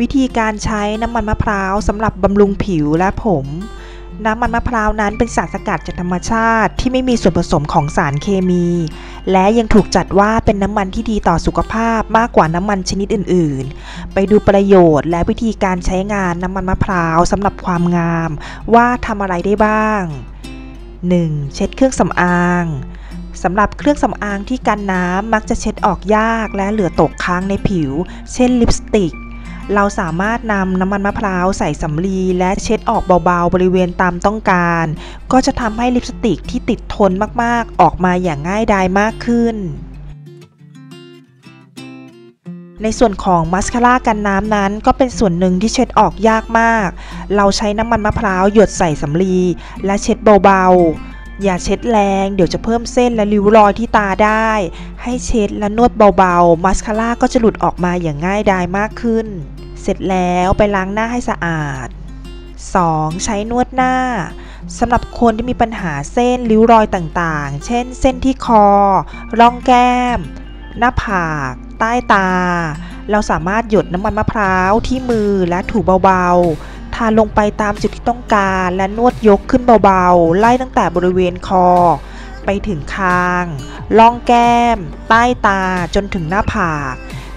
วิธีการใช้น้ำมันมะพร้าวสำหรับบำรุงผิวและผม น้ำมันมะพร้าวนั้นเป็นสารสกัดจากธรรมชาติที่ไม่มีส่วนผสมของสารเคมี และยังถูกจัดว่าเป็นน้ำมันที่ดีต่อสุขภาพมากกว่าน้ำมันชนิดอื่น ๆ ไปดูประโยชน์และวิธีการใช้งานน้ำมันมะพร้าวสำหรับความงาม ว่าทำอะไรได้บ้าง 1. เช็ดเครื่องสำอางสำหรับเครื่องสำอางที่กันน้ำมักจะเช็ดออกยากและเหลือตกค้างในผิว เช่นลิปสติก เราสามารถนำน้ำมันมะพร้าวใส่สำลีและเช็ดออกเบาๆ บริเวณตามต้องการ ก็จะทำให้ลิปสติกที่ติดทนมากๆ ออกมาอย่างง่ายดายมากขึ้น ในส่วนของมัสคาร่ากันน้ำนั้นก็เป็นส่วนหนึ่งที่เช็ดออกยากมาก เราใช้น้ำมันมะพร้าวหยดใส่สำลีและเช็ดเบาๆ อย่าเช็ดแรงเดี๋ยวจะเพิ่มเส้นและริ้วรอยที่ตาได้ ให้เช็ดและนวดเบาๆ มัสคาร่าก็จะหลุดออกมาอย่างง่ายดายมากขึ้น เสร็จแล้วไปล้างหน้าให้สะอาด 2. ใช้นวดหน้าสำหรับคนที่มีปัญหาเส้นริ้วรอยต่างๆ เช่น เส้นที่คอ ร่องแก้ม หน้าผาก ใต้ตา เราสามารถหยดน้ำมันมะพร้าวที่มือและถูเบาๆ ทาลงไปตามจุดที่ต้องการและนวดยกขึ้นเบาๆ ไล่ตั้งแต่บริเวณคอ ไปถึงคางล่องแก้ม ใต้ตาจนถึงหน้าผาก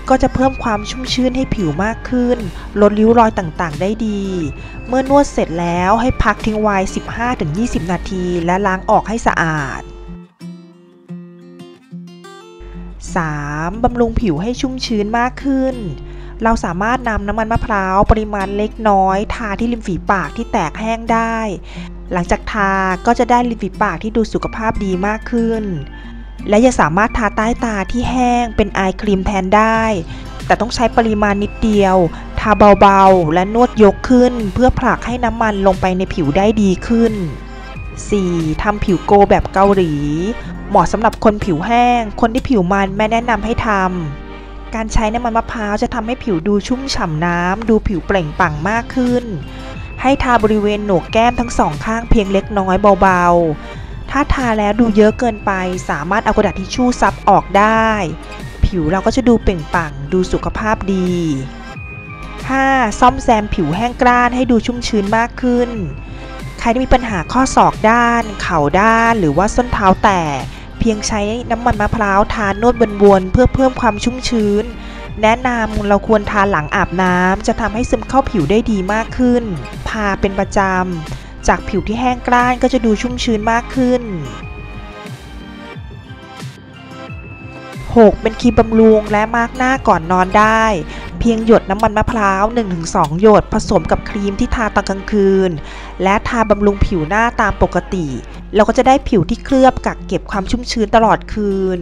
ก็จะเพิ่มความชุ่มชื้นให้ผิวมากขึ้น ลดริ้วรอยต่างๆ ได้ดี เมื่อนวดเสร็จแล้วให้พักทิ้งไว้ 15-20 นาที และล้างออกให้สะอาด 3. บำรุงผิวให้ชุ่มชื้นมากขึ้น เราสามารถนำน้ำมันมะพร้าวปริมาณเล็กน้อย ทาที่ริมฝีปากที่แตกแห้งได้ หลังจากทาก็จะได้ริมฝีปากที่ดูสุขภาพดีมากขึ้น และยังสามารถทาใต้ตาที่แห้งเป็นไอครีมแทนได้ แต่ต้องใช้ปริมาณนิดเดียว ทาเบาๆ และนวดยกขึ้น เพื่อผลักให้น้ำมันลงไปในผิวได้ดีขึ้น 4. ทำผิวโกแบบเกาหลี เหมาะสำหรับคนผิวแห้ง คนที่ผิวมันแม่แนะนำให้ทำ การใช้น้ำมันมะพร้าวจะทำให้ผิวดูชุ่มฉ่ำน้ำ ดูผิวเปล่งปลั่งมากขึ้น ให้ทาบริเวณโหนกแก้มทั้งสองข้างเพียงเล็กน้อยเบาๆ ถ้าทาแล้วดูเยอะเกินไป สามารถเอากระดาษทิชชู่ซับออกได้ ผิวเราก็จะดูเปล่งปลั่ง ดูสุขภาพดี 5. ซ่อมแซมผิวแห้งกร้านให้ดูชุ่มชื้นมากขึ้น ใครที่มีปัญหาข้อศอกด้าน เข่าด้าน หรือว่าส้นเท้าแตก เพียงใช้น้ำมันมะพร้าวทานวดวนๆเพื่อเพิ่มความชุ่มชื้น แนะนำเราควรทานหลังอาบน้ำจะทำให้ซึมเข้าผิวได้ดีมากขึ้น ทาเป็นประจำ จากผิวที่แห้งกร้านก็จะดูชุ่มชื้นมากขึ้น 6. เป็นครีมบำรุงและมาร์กหน้าก่อนนอนได้ เพียงหยดน้ำมันมะพร้าว 1-2 หยดผสมกับครีมที่ทาตอนกลางคืน และทาบำรุงผิวหน้าตามปกติ เราก็จะได้ผิวที่เคลือบกักเก็บความชุ่มชื้นตลอดคืน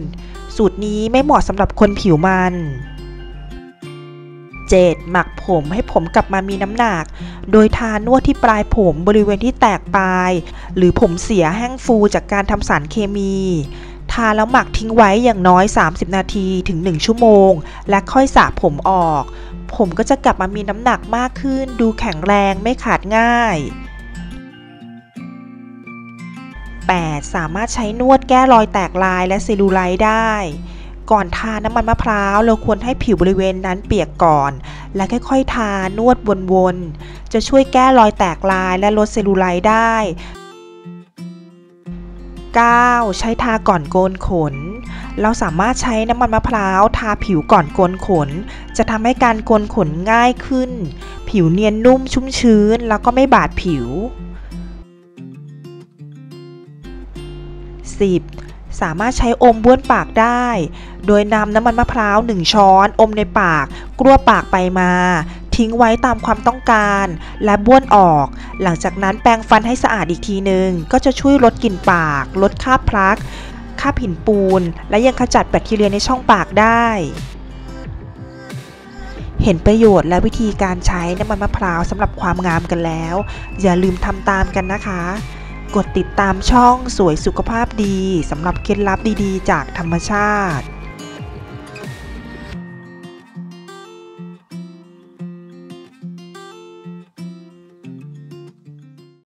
สูตรนี้ไม่เหมาะสำหรับคนผิวมัน 7. หมักผมให้ผมกลับมามีน้ำหนัก โดยทานวดที่ปลายผมบริเวณที่แตกปลาย หรือผมเสียแห้งฟูจากการทำสารเคมี ทาแล้วหมักทิ้งไว้อย่างน้อย 30 นาทีถึง 1 ชั่วโมง และค่อยสระผมออก ผมก็จะกลับมามีน้ำหนักมากขึ้น ดูแข็งแรงไม่ขาดง่าย 8. สามารถใช้นวดแก้รอยแตกลายและเซลลูไลท์ได้ ก่อนทาน้ำมันมะพร้าวเราควรให้ผิวบริเวณนั้นเปียกก่อน และค่อยๆ ทานวดวนๆ จะช่วยแก้รอยแตกลายและลดเซลลูไลท์ได้ 9. ใช้ทาก่อนโกนขน เราสามารถใช้น้ำมันมะพร้าวทาผิวก่อนโกนขน จะทำให้การโกนขนง่ายขึ้น ผิวเนียนนุ่มชุ่มชื้น แล้วก็ไม่บาดผิว 10. สามารถใช้อมบ้วนปากได้ โดยนำน้ำมันมะพร้าว1ช้อน อมในปาก กลั้วปากไปมา ทิ้งไว้ตามความต้องการ และบ้วนออก หลังจากนั้นแปรงฟันให้สะอาดอีกทีหนึ่งก็จะช่วยลดกลิ่นปาก ลดคราบพลักคราบหินปูน และยังขจัดแบคทีเรียในช่องปากได้ เห็นประโยชน์และวิธีการใช้น้ำมันมะพร้าวสำหรับความงามกันแล้ว อย่าลืมทำตามกันนะคะ กดติดตามช่องสวยสุขภาพดีสำหรับเคล็ดลับดีๆ จากธรรมชาติ